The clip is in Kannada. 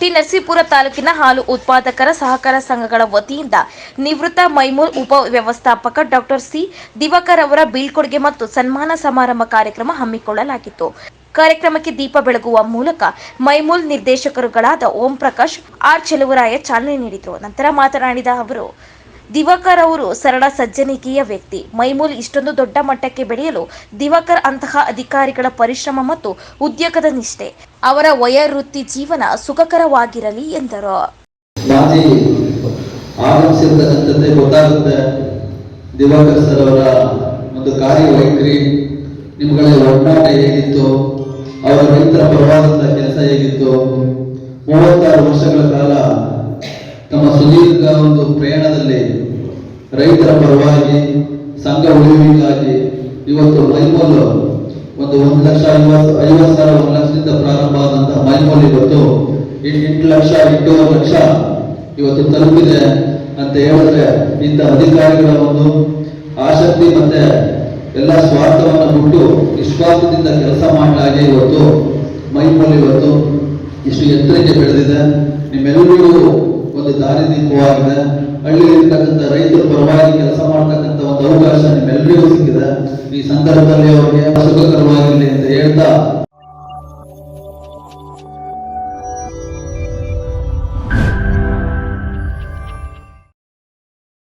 ಟಿ ನರಸೀಪುರ ತಾಲೂಕಿನ ಹಾಲು ಉತ್ಪಾದಕರ ಸಹಕಾರ ಸಂಘಗಳ ವತಿಯಿಂದ ನಿವೃತ್ತ ಮೈಮೂಲ್ ಉಪ ವ್ಯವಸ್ಥಾಪಕ ಡಾಕ್ಟರ್ ಸಿ ದಿವಾಕರ್ ಅವರ ಬೀಳ್ಕೊಡುಗೆ ಮತ್ತು ಸನ್ಮಾನ ಸಮಾರಂಭ ಕಾರ್ಯಕ್ರಮ ಹಮ್ಮಿಕೊಳ್ಳಲಾಗಿತ್ತು. ಕಾರ್ಯಕ್ರಮಕ್ಕೆ ದೀಪ ಬೆಳಗುವ ಮೂಲಕ ಮೈಮೂಲ್ ನಿರ್ದೇಶಕರುಗಳಾದ ಓಂ ಪ್ರಕಾಶ್, ಆರ್ ಚೆಲುವರಾಯ ಚಾಲನೆ ನೀಡಿದರು. ನಂತರ ಮಾತನಾಡಿದ ಅವರು ದಿವಾಕರ್ ಅವರು ಸರಳ ಸಜ್ಜನಿಕೆಯ ವ್ಯಕ್ತಿ. ಮೈಮೂಲ್ ಇಷ್ಟೊಂದು ದೊಡ್ಡ ಮಟ್ಟಕ್ಕೆ ಬೆಳೆಯಲು ದಿವಾಕರ್ ಅಂತಹ ಅಧಿಕಾರಿಗಳ ಪರಿಶ್ರಮ ಮತ್ತು ಉದ್ಯೋಗದ ನಿಷ್ಠೆ. ಅವರ ವಯೋವೃತ್ತಿ ಜೀವನ ಸುಖಕರವಾಗಿರಲಿ ಎಂದರು. ಗೊತ್ತಾಗುತ್ತೆ. ದಿವಾಕರ್ ಸರ್ ಅವರ ಒಂದು ಕಾರ್ಯವೈಖರಿ ನಿಮ್ಗಳ ಒಡನಾಟ ಹೇಗಿತ್ತು, ಅವರ ರೈತರ ಪ್ರವಾಸದ ಕೆಲಸ ಹೇಗಿತ್ತು. ಮೂವತ್ತಾರು ವರ್ಷಗಳ ಕಾಲ ತಮ್ಮ ಸುದೀರ್ಘ ಒಂದು ಪ್ರಯಾಣದಲ್ಲಿ ರೈತರ ಪರವಾಗಿ, ಸಂಘ ಉಳಿವಿಗಾಗಿ ಇವತ್ತು ಮೈಮೋಲು ಒಂದು ಒಂದು ಲಕ್ಷ ಐವತ್ತು ಐವತ್ತು ಸಾವಿರ ಒಂದು ಲಕ್ಷದಿಂದ ಪ್ರಾರಂಭ ಆದಂತಹ ಮೈಮೂಲ್ ಇವತ್ತು ಎಂಟು ಲಕ್ಷ, ಎಂಟೂವರೆ ಲಕ್ಷ ಇವತ್ತು ತಲುಪಿದೆ ಅಂತ ಹೇಳಿದ್ರೆ ಇಂಥ ಅಧಿಕಾರಿಗಳ ಒಂದು ಆಸಕ್ತಿ ಮತ್ತೆ ಎಲ್ಲ ಸ್ವಾರ್ಥವನ್ನು ಬಿಟ್ಟು ವಿಶ್ವಾಸದಿಂದ ಕೆಲಸ ಮಾಡಲಾಗಿ ಇವತ್ತು ಮೈಮೂಲ್ ಇವತ್ತು ಇಷ್ಟು ಎತ್ತರಕ್ಕೆ ಬೆಳೆದಿದೆ. ನಿಮ್ಮೆಲ್ಲರಿಗೂ ಒಂದು ದಾರಿದೀಪವಾಗಿದೆ ಹಳ್ಳಿಯಲ್ಲಿರ್ತಕ್ಕಂಥ ರೈತರ ಪರವಾಗಿ ಕೆಲಸ ಮಾಡ್ತಕ್ಕಂಥ ಒಂದು ಅವಕಾಶ ನಿಮ್ಮೆಲ್ಲರಿಗೂ ಸಿಕ್ಕಿದೆ. ಈ ಸಂದರ್ಭದಲ್ಲಿ ಅವರಿಗೆ ಸುಖಕರವಾಗಿರಲಿ ಅಂತ